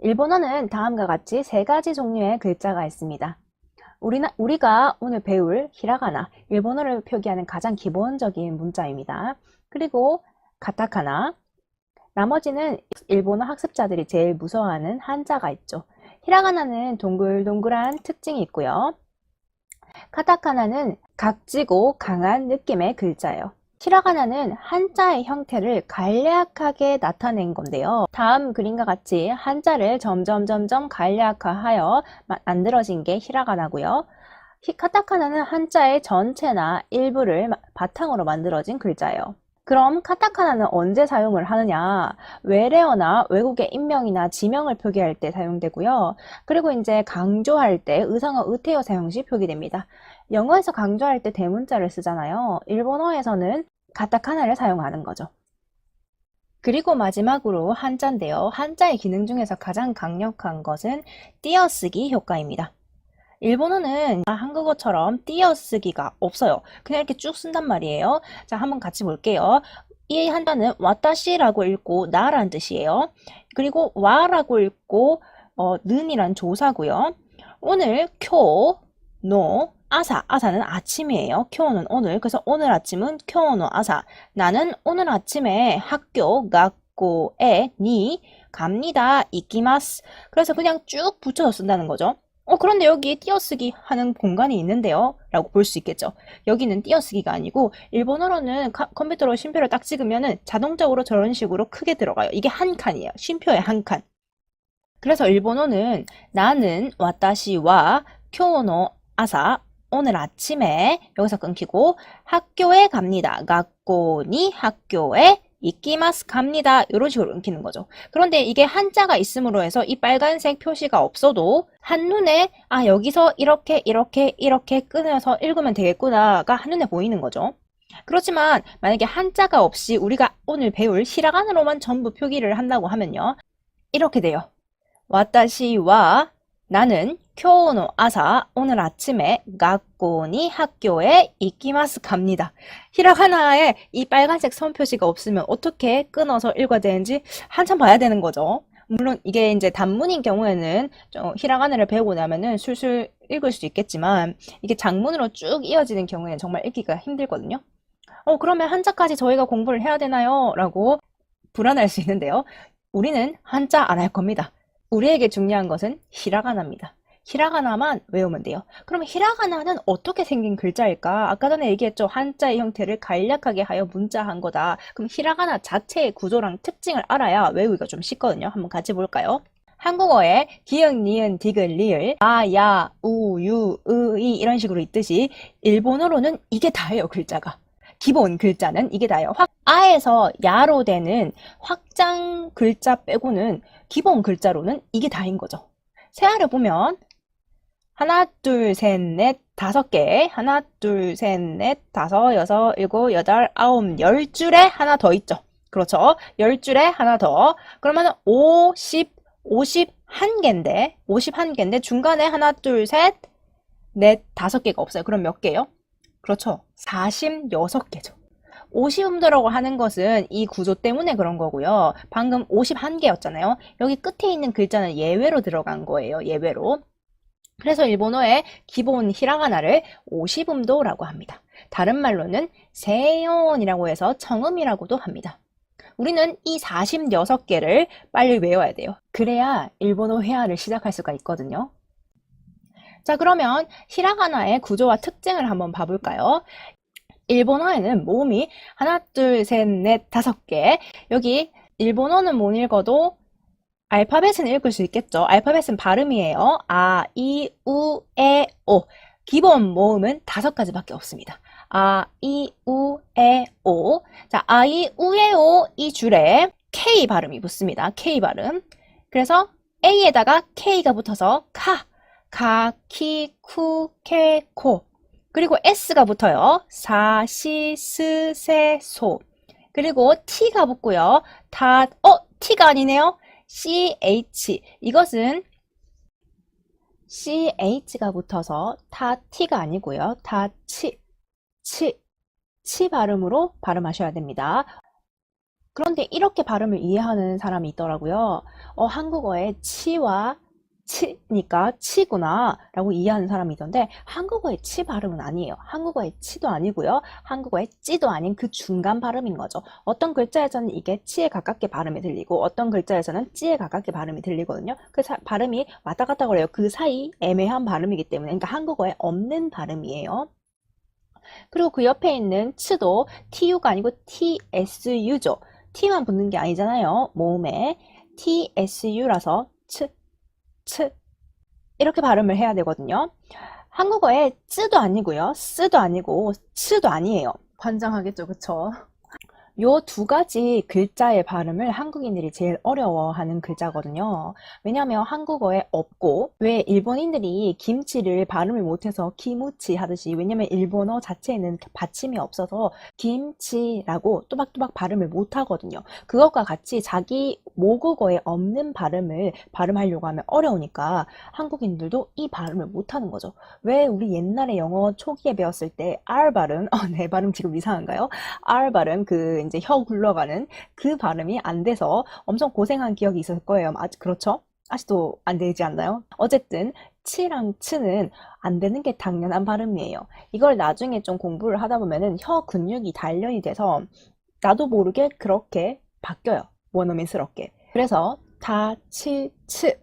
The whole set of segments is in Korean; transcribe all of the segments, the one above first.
일본어는 다음과 같이 세 가지 종류의 글자가 있습니다. 우리나, 우리가 오늘 배울 히라가나, 일본어를 표기하는 가장 기본적인 문자입니다. 그리고 가타카나, 나머지는 일본어 학습자들이 제일 무서워하는 한자가 있죠. 히라가나는 동글동글한 특징이 있고요. 카타카나는 각지고 강한 느낌의 글자예요. 히라가나는 한자의 형태를 간략하게 나타낸 건데요. 다음 그림과 같이 한자를 점점 점점 간략화하여 마- 만들어진 게 히라가나고요. 히- 카타카나는 한자의 전체나 일부를 마- 바탕으로 만들어진 글자예요. 그럼 카타카나는 언제 사용을 하느냐? 외래어나 외국의 인명이나 지명을 표기할 때 사용되고요. 그리고 이제 강조할 때 의상어, 의태어 사용 시 표기됩니다. 영어에서 강조할 때 대문자를 쓰잖아요. 일본어에서는 가타카나를 사용하는 거죠. 그리고 마지막으로 한자인데요. 한자의 기능 중에서 가장 강력한 것은 띄어쓰기 효과입니다. 일본어는 한국어처럼 띄어쓰기가 없어요. 그냥 이렇게 쭉 쓴단 말이에요. 자, 한번 같이 볼게요. 이 한자는 와타시라고 읽고 나란 뜻이에요. 그리고 와라고 읽고 어, 는이란 조사고요. 오늘 쿄, 노, 아사. 아사는 아침이에요. 쿄는 오늘. 그래서 오늘 아침은 쿄노 아사. 나는 오늘 아침에 학교, 학교에 니 갑니다. 이키마스. 그래서 그냥 쭉 붙여서 쓴다는 거죠. 어, 그런데 여기 띄어쓰기 하는 공간이 있는데요. 라고 볼 수 있겠죠. 여기는 띄어쓰기가 아니고, 일본어로는 카- 컴퓨터로 쉼표를 딱 찍으면은 자동적으로 저런 식으로 크게 들어가요. 이게 한 칸이에요. 쉼표의 한 칸. 그래서 일본어는 나는 와타시와 쿄노 아사 오늘 아침에 여기서 끊기고 학교에 갑니다. 가꼬니 학교에 이끼마스 갑니다. 이런 식으로 끊기는 거죠. 그런데 이게 한자가 있음으로 해서 이 빨간색 표시가 없어도 한눈에 아 여기서 이렇게 이렇게 이렇게 끊어서 읽으면 되겠구나가 한눈에 보이는 거죠. 그렇지만 만약에 한자가 없이 우리가 오늘 배울 히라가나로만 전부 표기를 한다고 하면요. 이렇게 돼요. 와타시와 나는 교노 아사 오늘 아침에 가꼬니 학교에 이키마스 갑니다. 히라가나에 이 빨간색 선 표시가 없으면 어떻게 끊어서 읽어야 되는지 한참 봐야 되는 거죠. 물론 이게 이제 단문인 경우에는 히라가나를 배우고 나면은 술술 읽을 수 있겠지만 이게 장문으로 쭉 이어지는 경우에는 정말 읽기가 힘들거든요. 어 그러면 한자까지 저희가 공부를 해야 되나요? 라고 불안할 수 있는데요. 우리는 한자 안 할 겁니다. 우리에게 중요한 것은 히라가나입니다. 히라가나만 외우면 돼요. 그럼 히라가나는 어떻게 생긴 글자일까? 아까 전에 얘기했죠. 한자의 형태를 간략하게 하여 문자한 거다. 그럼 히라가나 자체의 구조랑 특징을 알아야 외우기가 좀 쉽거든요. 한번 같이 볼까요? 한국어에 기역, 니은, 디귿, 리을, 아, 야, 우, 유, 으, 이 이런 식으로 있듯이 일본어로는 이게 다예요, 글자가. 기본 글자는 이게 다예요. 확, 아에서 야로 되는 확장 글자 빼고는 기본 글자로는 이게 다인 거죠. 세아를 보면 하나, 둘, 셋, 넷, 다섯 개. 하나, 둘, 셋, 넷, 다섯, 여섯, 일곱, 여덟, 아홉, 열 줄에 하나 더 있죠. 그렇죠. 열 줄에 하나 더. 그러면 50, 51개인데, 51개인데 중간에 하나, 둘, 셋, 넷, 다섯 개가 없어요. 그럼 몇 개요? 그렇죠. 46개죠. 50음도라고 하는 것은 이 구조 때문에 그런 거고요. 방금 51개였잖아요. 여기 끝에 있는 글자는 예외로 들어간 거예요. 예외로. 그래서 일본어의 기본 히라가나를 50음도라고 합니다. 다른 말로는 세연이라고 해서 청음이라고도 합니다. 우리는 이 46개를 빨리 외워야 돼요. 그래야 일본어 회화를 시작할 수가 있거든요. 자, 그러면 히라가나의 구조와 특징을 한번 봐볼까요? 일본어에는 모음이 하나, 둘, 셋, 넷, 다섯 개. 여기 일본어는 못 읽어도 알파벳은 읽을 수 있겠죠. 알파벳은 발음이에요. 아, 이, 우, 에, 오. 기본 모음은 다섯 가지밖에 없습니다. 아, 이, 우, 에, 오. 자, 아, 이, 우, 에, 오 이 줄에 K 발음이 붙습니다. K 발음. 그래서 A에다가 K가 붙어서 카, 가, 키, 쿠, 케, 코. 그리고 S가 붙어요. 사, 시, 스, 세, 소. 그리고 T가 붙고요. 다, 어, T가 아니네요. CH. 이것은 CH가 붙어서 다 T가 아니고요. 다 치, 치, 치 발음으로 발음하셔야 됩니다. 그런데 이렇게 발음을 이해하는 사람이 있더라고요. 어, 한국어에 치와 치니까 치구나 라고 이해하는 사람이 있던데 한국어의 치 발음은 아니에요. 한국어의 치도 아니고요. 한국어의 찌도 아닌 그 중간 발음인 거죠. 어떤 글자에서는 이게 치에 가깝게 발음이 들리고 어떤 글자에서는 찌에 가깝게 발음이 들리거든요. 그 사- 발음이 왔다 갔다 그래요. 그 사이 애매한 발음이기 때문에 그러니까 한국어에 없는 발음이에요. 그리고 그 옆에 있는 치도 TU가 아니고 TSU죠. T만 붙는 게 아니잖아요. 모음에 TSU라서 치, 치 이렇게 발음을 해야 되거든요. 한국어에 쯔도 아니고요. 쓰도 아니고 치도 아니에요. 환장하겠죠, 그쵸? 요 두 가지 글자의 발음을 한국인들이 제일 어려워하는 글자거든요. 왜냐하면 한국어에 없고 왜 일본인들이 김치를 발음을 못해서 키무치 하듯이 왜냐면 일본어 자체에는 받침이 없어서 김치라고 또박또박 발음을 못하거든요. 그것과 같이 자기 모국어에 없는 발음을 발음하려고 하면 어려우니까 한국인들도 이 발음을 못하는 거죠. 왜 우리 옛날에 영어 초기에 배웠을 때 R 발음, 어, 내 발음 지금 이상한가요? R 발음 그 이제 혀 굴러가는 그 발음이 안 돼서 엄청 고생한 기억이 있을 거예요. 아, 그렇죠? 아직도 안 되지 않나요? 어쨌든 치랑 치는 안 되는 게 당연한 발음이에요. 이걸 나중에 좀 공부를 하다 보면은 혀 근육이 단련이 돼서 나도 모르게 그렇게 바뀌어요. 원어민스럽게. 그래서 다, 치, 치,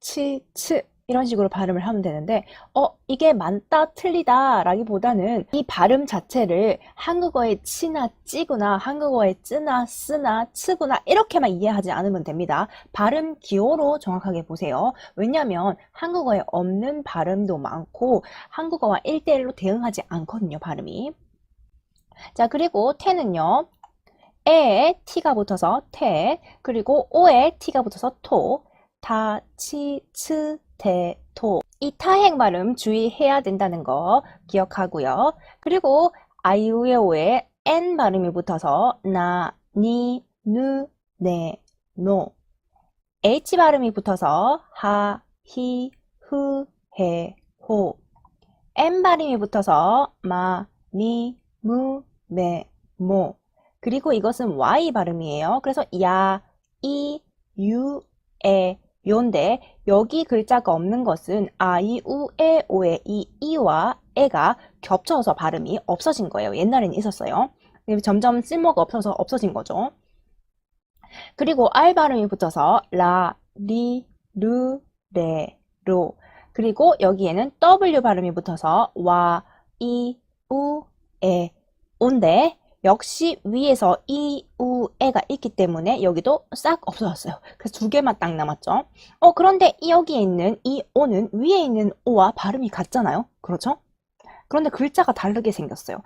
치, 치 이런 식으로 발음을 하면 되는데 어 이게 맞다 틀리다 라기보다는 이 발음 자체를 한국어의 치나 찌구나 한국어의 쯔나 쓰나 츠구나 이렇게만 이해하지 않으면 됩니다. 발음 기호로 정확하게 보세요. 왜냐하면 한국어에 없는 발음도 많고 한국어와 1대1로 대응하지 않거든요. 발음이. 자 그리고 태는요. 에에 t가 붙어서 태 그리고 오에 t가 붙어서 토 다, 치, 츠, 대, 토. 이 타행 발음 주의해야 된다는 거 기억하고요. 그리고 아이우에오에 n 발음이 붙어서 나, 니, 누, 네, 노. h 발음이 붙어서 하, 히, 흐, 해, 호. m 발음이 붙어서 마, 미, 무, 매, 모. 그리고 이것은 y 발음이에요. 그래서 야, 이, 유, 에, 요인데 여기 글자가 없는 것은 아, 이, 우, 에, 오에 이 이와 에가 겹쳐서 발음이 없어진 거예요. 옛날에는 있었어요. 점점 쓸모가 없어서 없어진 거죠. 그리고 R 발음이 붙어서 라, 리, 루, 레, 로. 그리고 여기에는 W 발음이 붙어서 와, 이, 우, 에, 온데 역시 위에서 이, 우, 에가 있기 때문에 여기도 싹 없어졌어요. 그래서 두 개만 딱 남았죠. 어, 그런데 이 여기에 있는 이 오는 위에 있는 오와 발음이 같잖아요. 그렇죠? 그런데 글자가 다르게 생겼어요.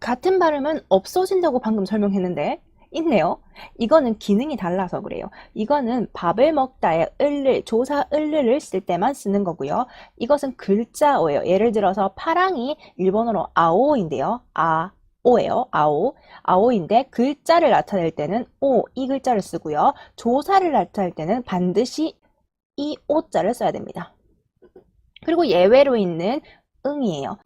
같은 발음은 없어진다고 방금 설명했는데 있네요. 이거는 기능이 달라서 그래요. 이거는 밥을 먹다의 을를, 조사 을를 쓸 때만 쓰는 거고요. 이것은 글자어예요. 예를 들어서 파랑이 일본어로 아오인데요. 아, 오예요. 아오. 아오인데 글자를 나타낼 때는 오, 이 글자를 쓰고요. 조사를 나타낼 때는 반드시 이 오자를 써야 됩니다. 그리고 예외로 있는 응이에요.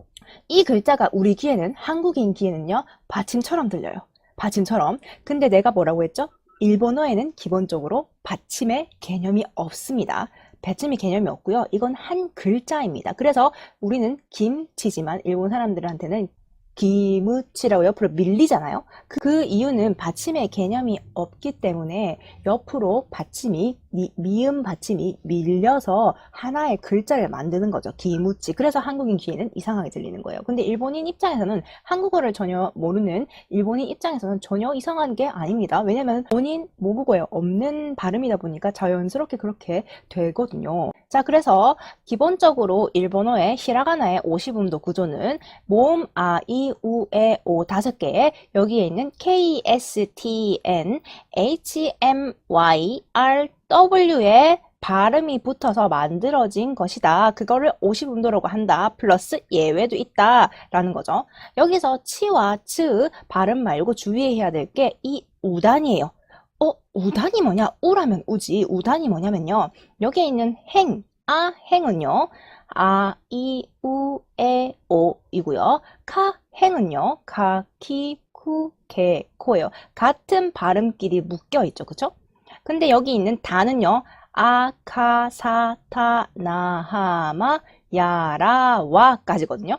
이 글자가 우리 귀에는 한국인 귀에는요 받침처럼 들려요. 받침처럼. 근데 내가 뭐라고 했죠? 일본어에는 기본적으로 받침의 개념이 없습니다. 받침의 개념이 없고요. 이건 한 글자입니다. 그래서 우리는 김치지만 일본 사람들한테는 기무치라고 옆으로 밀리잖아요. 그, 그 이유는 받침의 개념이 없기 때문에 옆으로 받침이 미, 미음 받침이 밀려서 하나의 글자를 만드는 거죠. 기무치. 그래서 한국인 귀에는 이상하게 들리는 거예요. 근데 일본인 입장에서는 한국어를 전혀 모르는 일본인 입장에서는 전혀 이상한 게 아닙니다. 왜냐면 본인 모국어에 없는 발음이다 보니까 자연스럽게 그렇게 되거든요. 자, 그래서 기본적으로 일본어의 히라가나의 50음도 구조는 모음 아, 이, 우, 에, 오 다섯 개에 여기에 있는 K, S, T, N, H, M, Y, R, W의 발음이 붙어서 만들어진 것이다. 그거를 50음도라고 한다. 플러스 예외도 있다. 라는 거죠. 여기서 치와 츠 발음 말고 주의해야 될 게 이 우단이에요. 어, 우단이 뭐냐? 우라면 우지. 우단이 뭐냐면요. 여기에 있는 행, 아, 행은요. 아, 이, 우, 에, 오 이고요. 카, 행은요. 가, 키, 쿠, 개, 코예요. 같은 발음끼리 묶여 있죠. 그쵸? 근데 여기 있는 다는요. 아, 카, 사, 타, 나, 하, 마, 야, 라, 와까지거든요.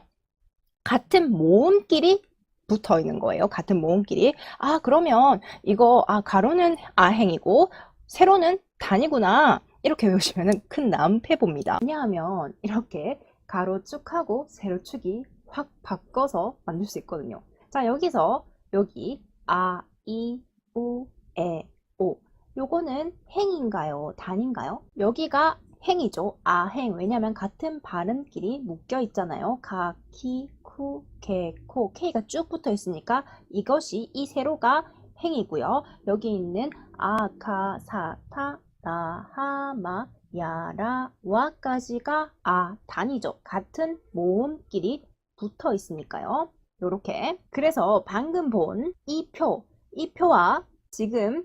같은 모음끼리 붙어 있는 거예요. 같은 모음끼리. 아, 그러면 이거, 아, 가로는 아행이고, 세로는 단이구나. 이렇게 외우시면 큰 남패봅니다. 왜냐하면 이렇게 가로축하고 세로축이 확 바꿔서 만들 수 있거든요. 자, 여기서 여기 아, 이, 우, 에, 오. 요거는 행인가요? 단인가요? 여기가 행이죠. 아행. 왜냐면 같은 발음끼리 묶여 있잖아요. 가, 키, 쿠, 개, 코. K가 쭉 붙어 있으니까 이것이 이 세로가 행이고요. 여기 있는 아, 가, 사, 타, 나, 하, 마, 야, 라, 와까지가 아, 단이죠. 같은 모음끼리 붙어 있으니까요. 요렇게. 그래서 방금 본 이 표, 이 표와 지금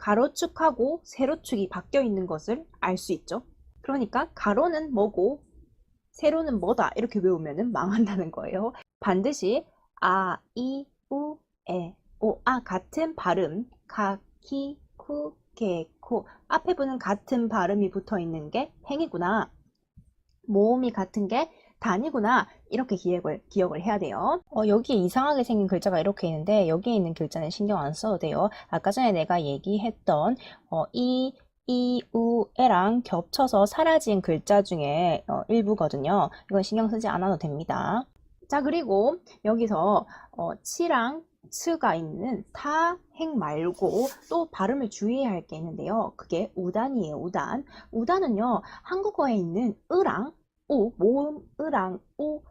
가로축하고 세로축이 바뀌어 있는 것을 알 수 있죠. 그러니까 가로는 뭐고 세로는 뭐다 이렇게 외우면 망한다는 거예요. 반드시 아, 이, 우, 에, 오, 아 같은 발음 가, 키, 쿠, 개, 코 앞에 부는 같은 발음이 붙어 있는 게 행이구나. 모음이 같은 게 단이구나 이렇게 기억을, 기억을 해야 돼요. 어, 여기에 이상하게 생긴 글자가 이렇게 있는데 여기에 있는 글자는 신경 안 써도 돼요. 아까 전에 내가 얘기했던 어, 이, 이, 우, 에랑 겹쳐서 사라진 글자 중에 어, 일부거든요. 이건 신경 쓰지 않아도 됩니다. 자 그리고 여기서 어, 치랑 츠가 있는 타행 말고 또 발음을 주의해야 할 게 있는데요. 그게 우단이에요 우단. 우단은요 한국어에 있는 으랑 오, 모음, 으랑, 오,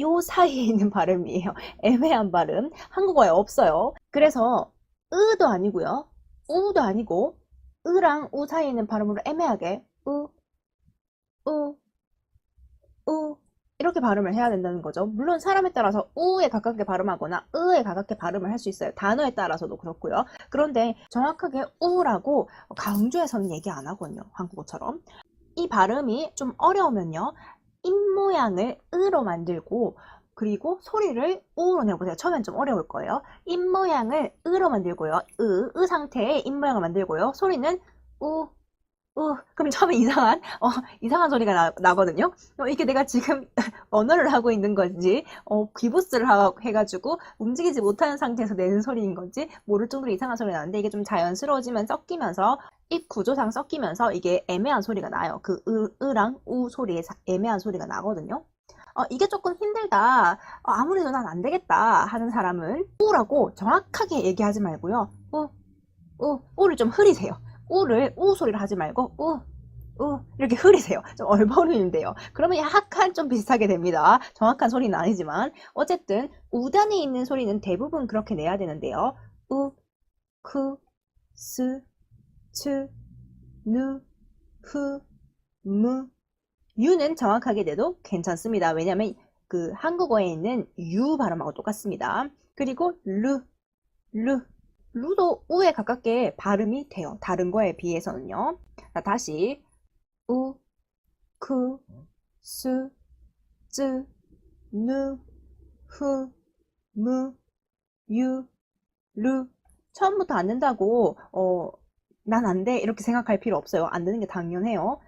요 사이에 있는 발음이에요. 애매한 발음. 한국어에 없어요. 그래서 으도 아니고요. 우도 아니고 으랑 우 사이에 있는 발음으로 애매하게 으, 으, 으 이렇게 발음을 해야 된다는 거죠. 물론 사람에 따라서 우에 가깝게 발음하거나 으에 가깝게 발음을 할 수 있어요. 단어에 따라서도 그렇고요. 그런데 정확하게 우라고 강조해서는 얘기 안 하거든요. 한국어처럼. 이 발음이 좀 어려우면요. 입모양을 으로 만들고 그리고 소리를 우로 내보세요. 처음엔 좀 어려울 거예요. 입모양을 으로 만들고요. 으, 으 상태의 입모양을 만들고요. 소리는 우, 우. 그럼 처음에 이상한, 어, 이상한 소리가 나, 나거든요. 어, 이게 내가 지금 언어를 하고 있는 건지, 어, 귀부스를 하, 해가지고 움직이지 못하는 상태에서 내는 소리인 건지 모를 정도로 이상한 소리가 나는데 이게 좀 자연스러워지면 섞이면서 입 구조상 섞이면서 이게 애매한 소리가 나요. 그 으, 으랑 우 소리에 사- 애매한 소리가 나거든요. 어, 이게 조금 힘들다. 어, 아무래도 난 안 되겠다 하는 사람은 우라고 정확하게 얘기하지 말고요. 우, 우, 우를 좀 흐리세요. 우를 우 소리를 하지 말고 우, 우 이렇게 흐리세요. 좀 얼버무리면 돼요. 그러면 약간 좀 비슷하게 됩니다. 정확한 소리는 아니지만 어쨌든 우단에 있는 소리는 대부분 그렇게 내야 되는데요. 우, 크, 스, 츠, 누, 후, 무, 유는 정확하게 내도 괜찮습니다. 왜냐하면 그 한국어에 있는 유 발음하고 똑같습니다. 그리고 루, 루, 루도 우에 가깝게 발음이 돼요. 다른 거에 비해서는요. 자, 다시 우, 크, 스, 쯔, 누, 후, 무, 유, 루. 처음부터 안 된다고 어, 난 안 돼. 이렇게 생각할 필요 없어요. 안 되는 게 당연해요.